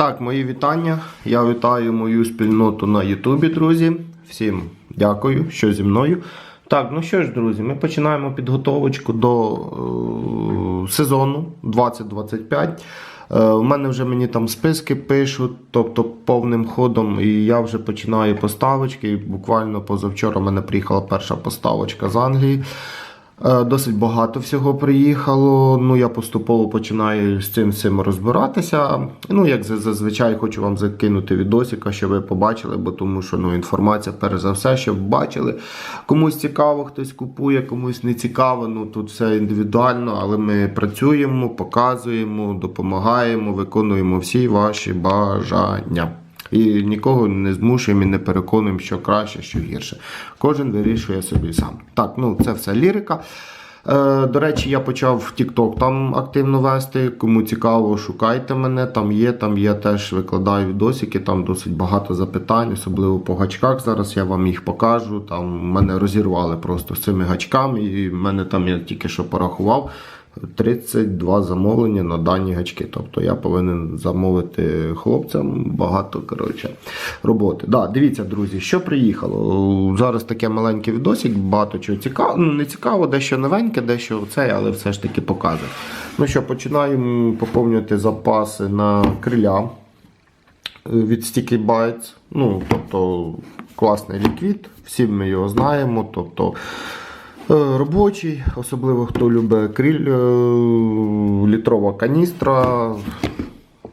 Так, мої вітання. Я вітаю мою спільноту на Ютубі, друзі. Всім дякую, що зі мною. Так, ну що ж, друзі, ми починаємо підготовочку до е, сезону 2025. Е, У мене вже мені там списки пишуть, тобто повним ходом, і я вже починаю поставочки. Буквально позавчора в мене приїхала перша поставочка з Англії. Е, Досить багато всього приїхало. Ну, я поступово починаю з цим всім розбиратися. Ну, як зазвичай, хочу вам закинути відосика, щоб ви побачили, бо тому що ну, інформація, перш за все, щоб бачили. Комусь цікаво, хтось купує, комусь не цікаво. Ну тут все індивідуально, але ми працюємо, показуємо, допомагаємо, виконуємо всі ваші бажання. І нікого не змушуємо і не переконуємо, що краще, що гірше. Кожен вирішує собі сам. Так, ну це все лірика. Е, до речі, я почав TikTok там активно вести. Кому цікаво, шукайте мене. Там є, там я теж викладаю відосики, там досить багато запитань, особливо по гачках. Зараз я вам їх покажу. Там мене розірвали просто з цими гачками, і в мене там я тільки що порахував. 32 замовлення на дані гачки. Тобто я повинен замовити хлопцям багато коротше, роботи. Да, дивіться, друзі, що приїхало. Зараз таке маленький відосик, багато чого цікаво. Ну, не цікаво, дещо новеньке, дещо це, але все ж таки показує. Ну що, починаємо поповнювати запаси на криля від Sticky Bites. Ну, тобто класний ліквід, всі ми його знаємо. Тобто робочий, особливо хто любить криль, е, літрова каністра.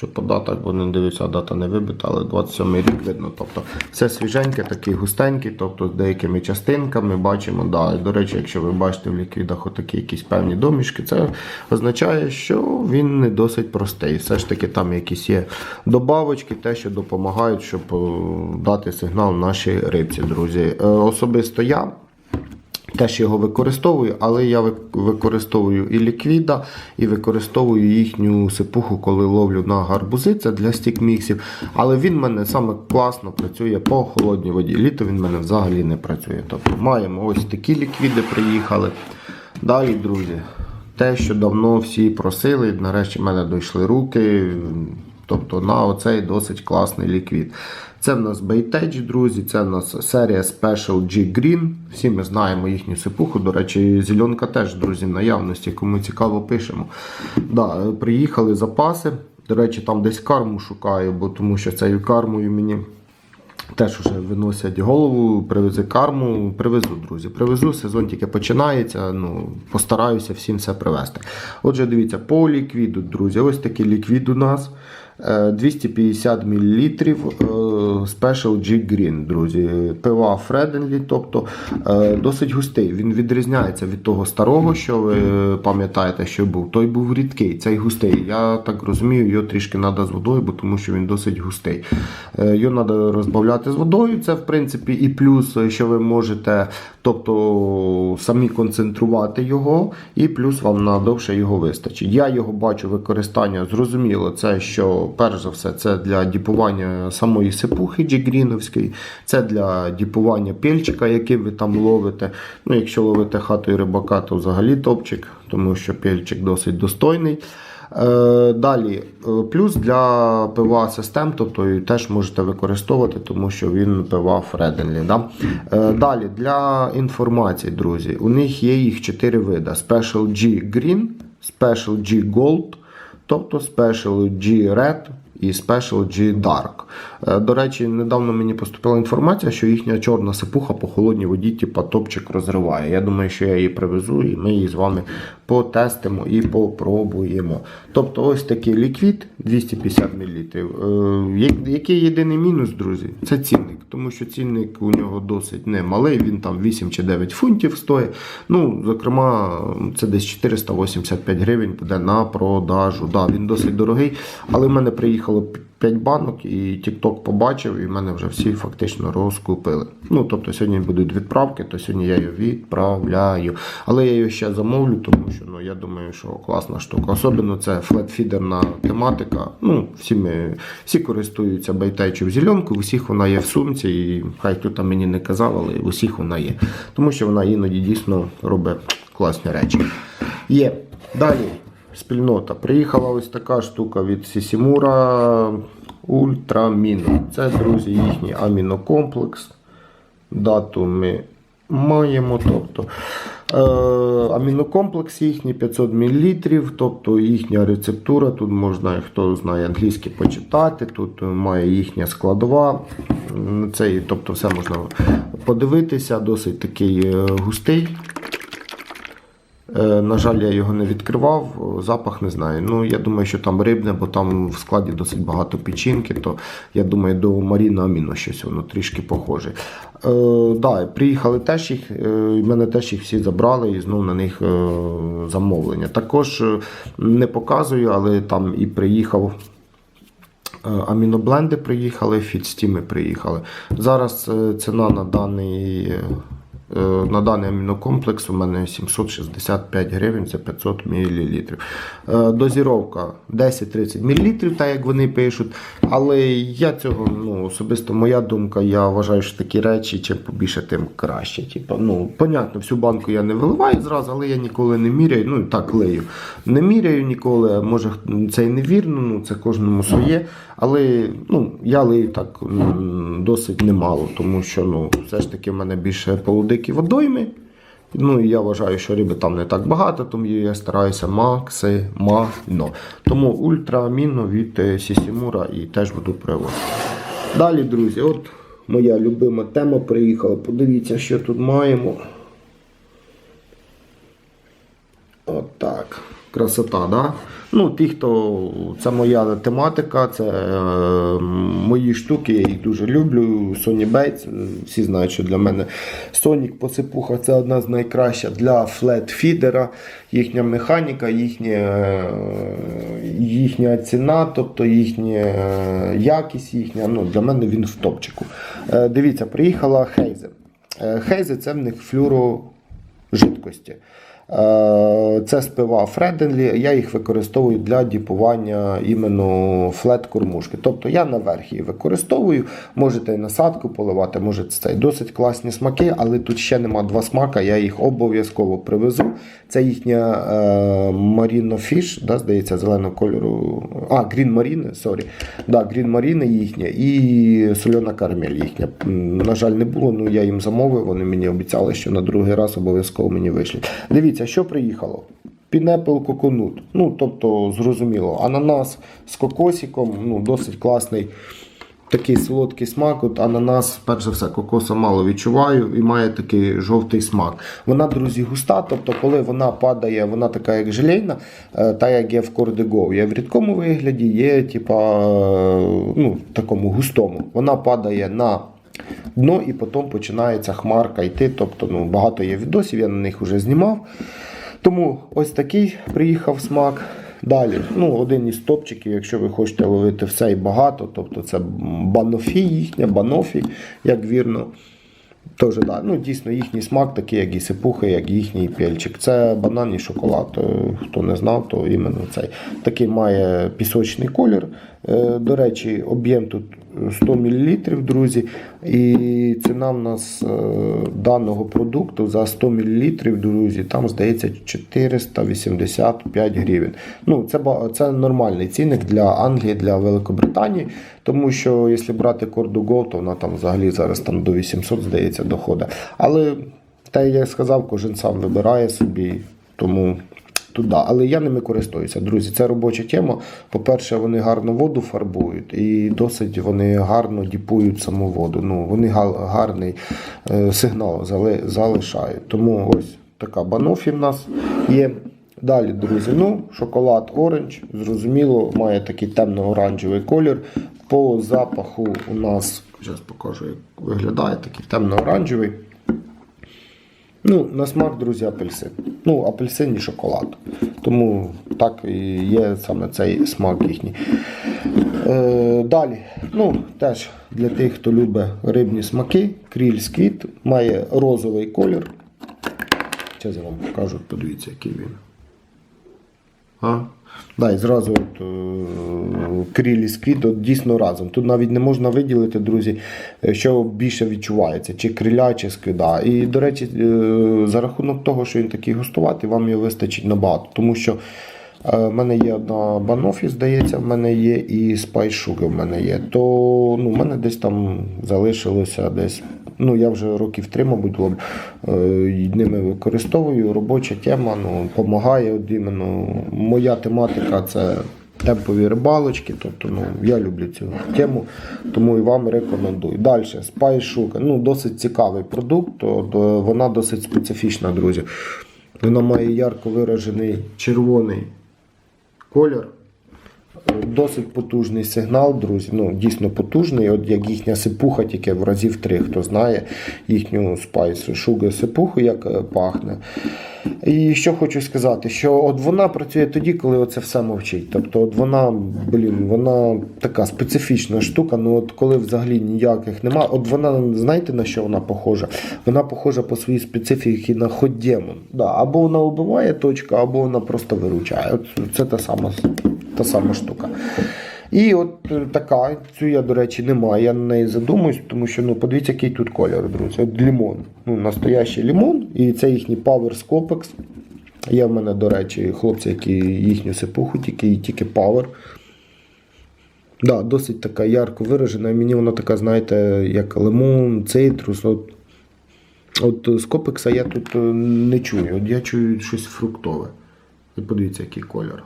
Що по бо не дивився, дата не вибита, але 27 рік видно. Тобто все свіженьке, такий густенький, тобто з деякими частинками бачимо. Да. До речі, якщо ви бачите в ліквідах отакі якісь певні домішки, це означає, що він не досить простий. Все ж таки там якісь є добавочки, те, що допомагають, щоб е, дати сигнал нашій рибці, друзі. Е, Особисто я. Теж його використовую, але я використовую і ліквіда, і використовую їхню сипуху, коли ловлю на гарбузи. Це для стік-міксів. Але він в мене саме класно працює по холодній воді. Літо він в мене взагалі не працює. Тобто маємо ось такі ліквіди приїхали. Далі, друзі, те, що давно всі просили, нарешті в мене дійшли руки. Тобто на оцей досить класний ліквід. Це в нас Бейтедж, друзі, це в нас серія Special G Green. Всі ми знаємо їхню сипуху. До речі, зеленка теж, друзі, в наявності, кому цікаво, пишемо. Да, е, приїхали запаси. До речі, там десь карму шукаю, бо тому що цією кармою мені. Теж вже виносять голову, привези карму, привезу, друзі. Привезу, сезон тільки починається. Ну, постараюся всім все привезти. Отже, дивіться, по ліквіду, друзі, ось такий ліквід у нас. Е, 250 мл е, Special G Green, друзі. Пива Фреденлі, тобто е, досить густий. Він відрізняється від того старого, що ви пам'ятаєте, що був. Той був рідкий, цей густий. Я так розумію, його трішки треба з водою, бо тому що він досить густий. Е, Його треба розбавляти з водою. Це в принципі і плюс, що ви можете тобто, самі концентрувати його, і плюс вам надовше його вистачить. Я його бачу використання, зрозуміло, це що перш за все це для діпування самої сипухи джігріновської, це для діпування пельчика, який ви там ловите. Ну, якщо ловите хатою рибака, то взагалі топчик, тому що пельчик досить достойний. Е, Далі, е, плюс для пива систем, тобто теж можете використовувати, тому що він пива Фреденлі. Да? Е, Далі, для інформації, друзі, у них є їх 4 види: Special G Green, Special G Gold, тобто Special G Red і Special G Dark. Е, До речі, недавно мені поступила інформація, що їхня чорна сипуха по холодній воді, типа топчик розриває. Я думаю, що я її привезу і ми її з вами потестимо і попробуємо. Тобто ось такий ліквід 250 мл. Який єдиний мінус, друзі, це цінник. Тому що цінник у нього досить немалий, він там 8 чи 9 фунтів стоїть. Ну, зокрема, це десь 485 гривень буде на продажу. Да, він досить дорогий, але в мене приїхало 5 банок, і TikTok побачив, і в мене вже всі фактично розкупили. Ну, тобто сьогодні будуть відправки, то сьогодні я його відправляю. Але я його ще замовлю, тому що ну, я думаю, що класна штука. Особливо це флетфідерна тематика. Ну, всі, ми, всі користуються байтейчу в зеленку, в усіх вона є в сумці, і хай хто там мені не казав, але усіх вона є. Тому що вона іноді дійсно робить класні речі. Є. Далі. Спільнота. Приїхала ось така штука від Сісімура. Ультраміно. Це, друзі, їхній амінокомплекс. Дату ми маємо. Тобто, е, амінокомплекс їхній 500 мл, тобто їхня рецептура. Тут можна, хто знає англійський, почитати. Тут має їхня складова. Це, тобто, все можна подивитися, досить такий е, густий. Е, На жаль, я його не відкривав, запах не знаю. Ну, я думаю, що там рибне, бо там в складі досить багато печінки, то я думаю, до Маріна Аміно щось воно трішки похоже. Е, да, приїхали теж їх, е, мене теж їх всі забрали і знов на них е, замовлення. Також е, не показую, але там і приїхав. Е, Амінобленди приїхали, фідстіми приїхали. Зараз е, ціна на даний, е, на даний амінокомплекс у мене 765 гривень за 500 мл. Е, Дозіровка 10-30 мл, так як вони пишуть. Але я цього, ну, особисто моя думка, я вважаю, що такі речі, чим побільше, тим краще. Типа, ну, понятно, всю банку я не виливаю зразу, але я ніколи не міряю. Ну, так лию. Не міряю ніколи, може це і невірно, ну це кожному своє. Але ну, я лию так досить немало, тому що ну, все ж таки в мене більше полудикі водойми. Ну і я вважаю, що риби там не так багато, тому я стараюся максимально. Тому ультраамінно від е, Сісімура і теж буду привозити. Далі, друзі, от моя любима тема приїхала. Подивіться, що тут маємо. Отак. Красота, да? Ну, ті, хто це моя тематика, це е, мої штуки, я їх дуже люблю. Sony Bates, всі знають, що для мене Sonic посипуха це одна з найкращих для флет-фідера. Їхня механіка, їхня, е, їхня ціна, тобто їхня е, якість їхня. Ну, для мене він в топчику. Е, дивіться, приїхала Хейзе. Е, Хейзе це в них флюро жидкості. Е, Це спива Фреденлі, я їх використовую для діпування іменно флет-кормушки. Тобто я наверх її використовую, можете і насадку поливати, можете це досить класні смаки, але тут ще нема два смака, я їх обов'язково привезу. Це їхня е, Marino Fish, да, здається, зеленого кольору. А, Green Marine, сорі. Да, Green їхня і сольона карамель їхня. На жаль, не було, ну я їм замовив, вони мені обіцяли, що на другий раз обов'язково мені вишлють. Дивіться, що приїхало. Пінепл коконут. Ну, тобто, зрозуміло, ананас з кокосиком, ну, досить класний. Такий солодкий смак, от ананас, перш за все, кокоса мало відчуваю і має такий жовтий смак. Вона, друзі, густа, тобто, коли вона падає, вона така як желейна, е, та як є в Кордего. Є в рідкому вигляді, є типа, е, ну, такому густому. Вона падає на дно і потім починається хмарка йти. Тобто, ну, багато є відосів, я на них вже знімав. Тому ось такий приїхав смак. Далі, ну, один із топчиків, якщо ви хочете ловити все і багато, тобто це банофі їхня, банофі, як вірно. Тож, да, ну, дійсно, їхній смак такий, як і сипухи, як їхній пельчик. Це банан і шоколад. Е, Хто не знав, то іменно цей. Такий має пісочний колір. Е, До речі, об'єм тут 100 мл, друзі. І ціна в нас е, даного продукту за 100 мл, друзі, там здається 485 гривень. Ну, це, це нормальний цінник для Англії, для Великобританії. Тому що якщо брати Cordu Go, то вона там взагалі зараз там до 800, здається, доходить. Але те, як я сказав, кожен сам вибирає собі, тому туди. Але я ними користуюся, друзі. Це робоча тема. По-перше, вони гарно воду фарбують і досить вони гарно діпують саму воду. Ну, вони гарний е, сигнал залишають. Тому ось така банофі в нас є. Далі, друзі, ну, шоколад оранж, зрозуміло, має такий темно-оранжевий колір. По запаху у нас, зараз покажу, як виглядає, такий темно-оранжевий. Ну, на смак, друзі, апельсин. Ну, апельсин і шоколад. Тому так і є саме цей смак їхній. Е, далі, ну, теж для тих, хто любить рибні смаки, кріль сквіт має розовий колір. Зараз я вам покажу, подивіться, який він. А? Да, і зразу от, е, крілі сквіт от, дійсно разом. Тут навіть не можна виділити, друзі, е, що більше відчувається, чи криля, чи скида. І, до речі, е, за рахунок того, що він такий густуватий, вам його вистачить набагато. Тому що У мене є одна банофі, здається, в мене є і Sugar в мене є. То ну, в мене десь там залишилося десь. Ну, я вже років три, мабуть, лоб, е, ними використовую. Робоча тема, ну, допомагає. От моя тематика це темпові рибалочки. Тобто, ну, я люблю цю тему, тому і вам рекомендую. Далі, Sugar. Ну, досить цікавий продукт, вона досить специфічна, друзі. Вона має ярко виражений червоний колір. Досить потужний сигнал, друзі. Ну, дійсно потужний. От як їхня сипуха, тільки в разів три, хто знає їхню спайсу, шуга сипуху, як е, пахне. І що хочу сказати, що от вона працює тоді, коли оце все мовчить. Тобто, от вона, блін, вона така специфічна штука. Ну от коли взагалі ніяких немає, от вона, знаєте на що вона похожа? Вона похожа по своїй специфіці на ход. Да, або вона вбиває точку, або вона просто виручає. От це та сама, та сама штука. І от е, така, цю я, до речі, не маю. Я на неї задумуюсь, тому що ну, подивіться, який тут кольор, друзі. От лімон. Ну, настоящий лімон. І це їхній Power Scopex. Є в мене, до речі, хлопці, які їхню сипуху, тільки, тільки Power. Да, досить така ярко виражена. Мені вона така, знаєте, як лимон, цитрус. От, от з Копекса я тут е, не чую. От я чую щось фруктове. Подивіться, який кольор.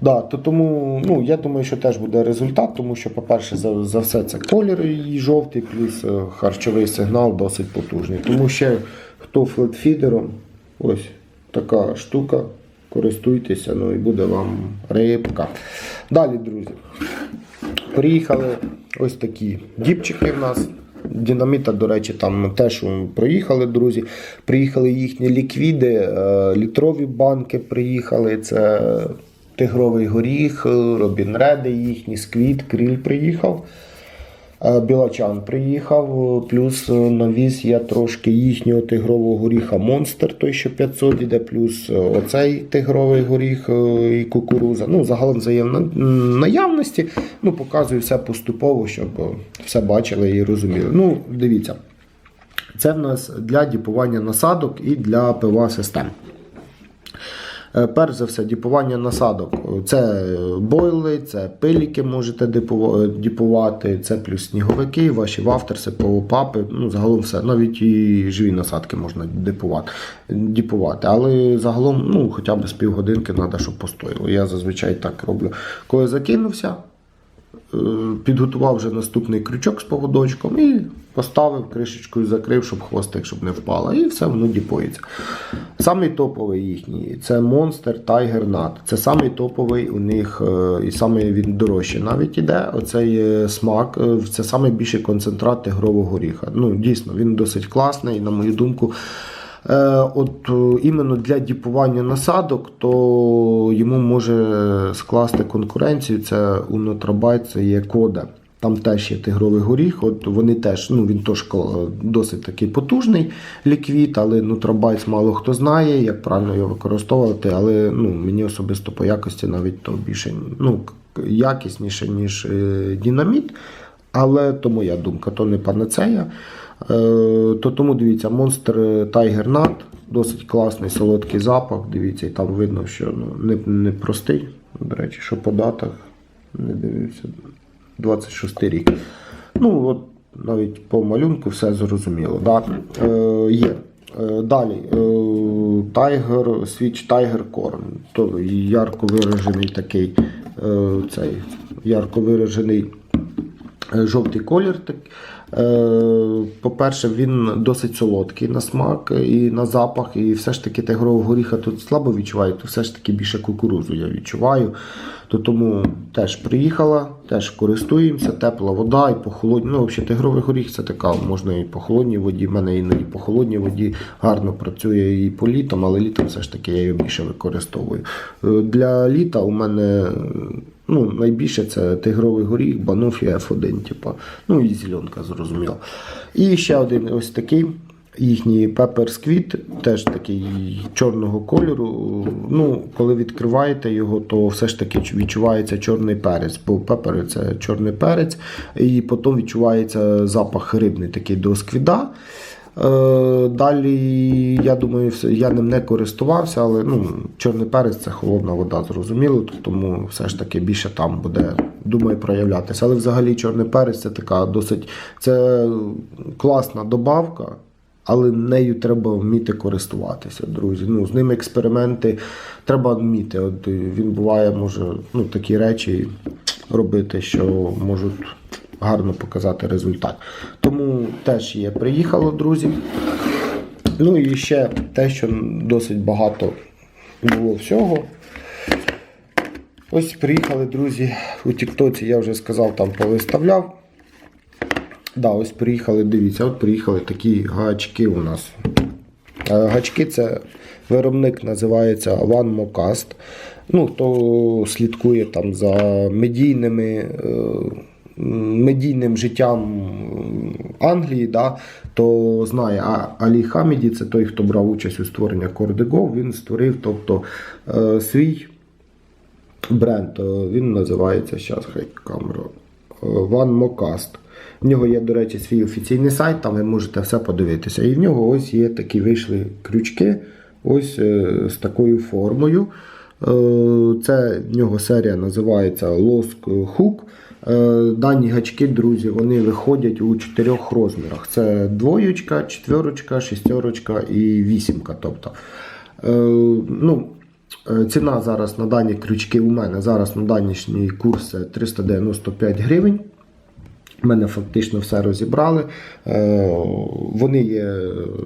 Да, то тому ну, я думаю, що теж буде результат, тому що, по-перше, за, за все це колір її жовтий, плюс е, харчовий сигнал досить потужний. Тому ще хто флетфідером, ось така штука, користуйтеся, ну і буде вам рибка. Далі, друзі, приїхали ось такі діпчики в нас. Динаміта, до речі, там теж проїхали, друзі. Приїхали їхні ліквіди, е, літрові банки приїхали. Це Тигровий горіх, Робін Реди їхні, Сквіт, Кріль приїхав. Е, Білачан приїхав, плюс навіз я трошки їхнього тигрового горіха Монстер, той що 500 іде, плюс оцей тигровий горіх е, і кукуруза. Ну, загалом взаємно наявності. Ну, показую все поступово, щоб все бачили і розуміли. Ну, дивіться, це в нас для діпування насадок і для ПВА систем. Е, Перш за все, діпування насадок. Це бойли, це пиліки можете діпувати, це плюс сніговики, ваші вафтерси, папи, ну загалом все. Навіть і живі насадки можна діпувати. діпувати. Але загалом ну, хоча б з півгодинки треба, щоб постояло. Я зазвичай так роблю. Коли закинувся, е, підготував вже наступний крючок з поводочком і поставив кришечкою, закрив, щоб хвостик щоб не впало. І все воно діпується. Самий топовий їхній це Monster Tiger Nut. Це самий топовий у них, е, і самий він дорожчий навіть іде. Оцей е, смак, е, це самий більший концентрат тигрового горіха. Ну, дійсно, він досить класний, на мою думку. Е, От е, іменно для діпування насадок, то йому може скласти конкуренцію. Це у Нотрабайт, це є кода. Там теж є тигровий горіх. От вони теж, ну він теж досить такий потужний ліквід, але Нутрабайт мало хто знає, як правильно його використовувати. Але ну, мені особисто по якості навіть то більше ну, якісніше, ніж е, динаміт. Але то моя думка, то не панацея. Е, то тому дивіться, Monster Tiger Nut, досить класний солодкий запах. Дивіться, і там видно, що ну, не, не. До речі, що по датах не дивився. 26 рік. Ну, от навіть по малюнку все зрозуміло. Да? Е, є. Е, Далі е, Tiger, Switch Tiger Corn. То ярко виражений такий цей ярко виражений жовтий колір. Так. Е, По-перше, він досить солодкий на смак і на запах, і все ж таки тигрового горіха тут слабо відчуваю, то все ж таки більше кукурузу я відчуваю. То тому теж приїхала, теж користуємося, тепла вода і по холодній. Ну, взагалі, тигровий горіх це така, можна і по холодній воді. В мене іноді по холодній воді гарно працює і по літом, але літом все ж таки я її більше використовую. Е, Для літа у мене ну, найбільше це тигровий горіх, банофі F1, типу. ну і зеленка, зрозуміло. І ще один ось такий. Їхній Pepper Squid, теж такий чорного кольору. Ну, коли відкриваєте його, то все ж таки відчувається чорний перець. Бо пепер це чорний перець, і потім відчувається запах рибний такий до сквіда. Е, далі, я думаю, я ним не користувався, але ну, чорний перець це холодна вода, зрозуміло, тому все ж таки більше там буде, думаю, проявлятися. Але взагалі чорний перець це така досить це класна добавка. Але нею треба вміти користуватися, друзі. Ну, з ним експерименти треба вміти. От він буває, може ну, такі речі робити, що можуть гарно показати результат. Тому теж є приїхало, друзі. Ну і ще те, що досить багато було всього. Ось приїхали, друзі, у Тіктоці, я вже сказав, там повиставляв. Да, ось приїхали, дивіться, от приїхали такі гачки у нас. Е, Гачки це виробник називається One Mocast. Ну, хто слідкує там за медійними, е, медійним життям Англії, да, то знає, а Алі Хаміді це той, хто брав участь у створенні Cordigo, він створив тобто, е, свій бренд. Е, Він називається зараз хай камера. е, One Mocast. В нього є, до речі, свій офіційний сайт, там ви можете все подивитися. І в нього ось є такі вийшли крючки ось з такою формою. Це в нього серія називається Losk Hook. Е, Дані гачки, друзі, вони виходять у чотирьох розмірах. Це двоєчка, четверочка, шістерочка і вісімка. Тобто, е, ну, Е, Ціна зараз на дані крючки у мене зараз на данішній курс 395 гривень. Мене фактично все розібрали. Вони є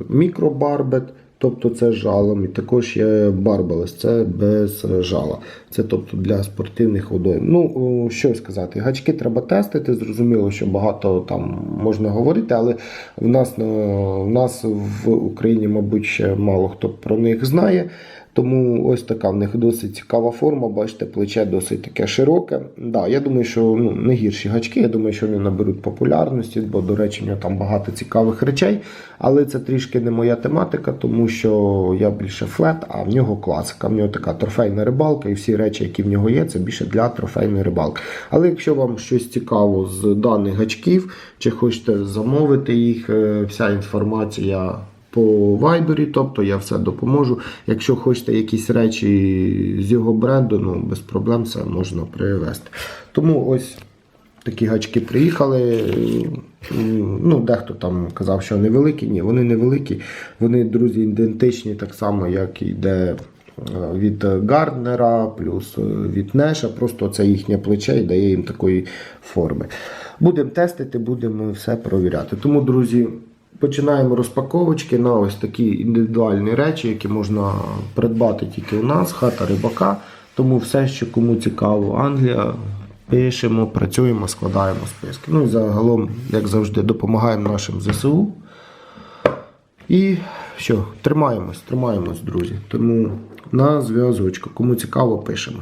мікробарбет, тобто це жалом, і також є барбалес, це без жала. Це тобто для спортивних водойм. Ну, що сказати, гачки треба тестити. Зрозуміло, що багато там можна говорити, але в нас, в нас в Україні, мабуть, ще мало хто про них знає. Тому ось така в них досить цікава форма. Бачите, плече досить таке широке. Да, я думаю, що ну, не гірші гачки. Я думаю, що вони наберуть популярності, бо, до нього там багато цікавих речей. Але це трішки не моя тематика, тому що я більше флет, а в нього класика. В нього така трофейна рибалка, і всі речі, які в нього є, це більше для трофейної рибалки. Але якщо вам щось цікаво з даних гачків, чи хочете замовити їх, е, вся інформація по вайбері, тобто я все допоможу. Якщо хочете якісь речі з його бренду, ну без проблем все можна привезти. Тому ось такі гачки приїхали. Ну, дехто там казав, що невеликі. Ні, вони невеликі. Вони, друзі, ідентичні так само, як йде. е, Від Гарднера, плюс е, від Неша, просто це їхнє плече і дає їм такої форми. Будемо тестити, будемо все провіряти. Тому, друзі, Починаємо розпаковочки на ось такі індивідуальні речі, які можна придбати тільки у нас, хата рибака. Тому все, що кому цікаво, Англія, пишемо, працюємо, складаємо списки. Ну і загалом, як завжди, допомагаємо нашим ЗСУ. І що, тримаємось, тримаємось, друзі. Тому на зв'язочку. Кому цікаво, пишемо.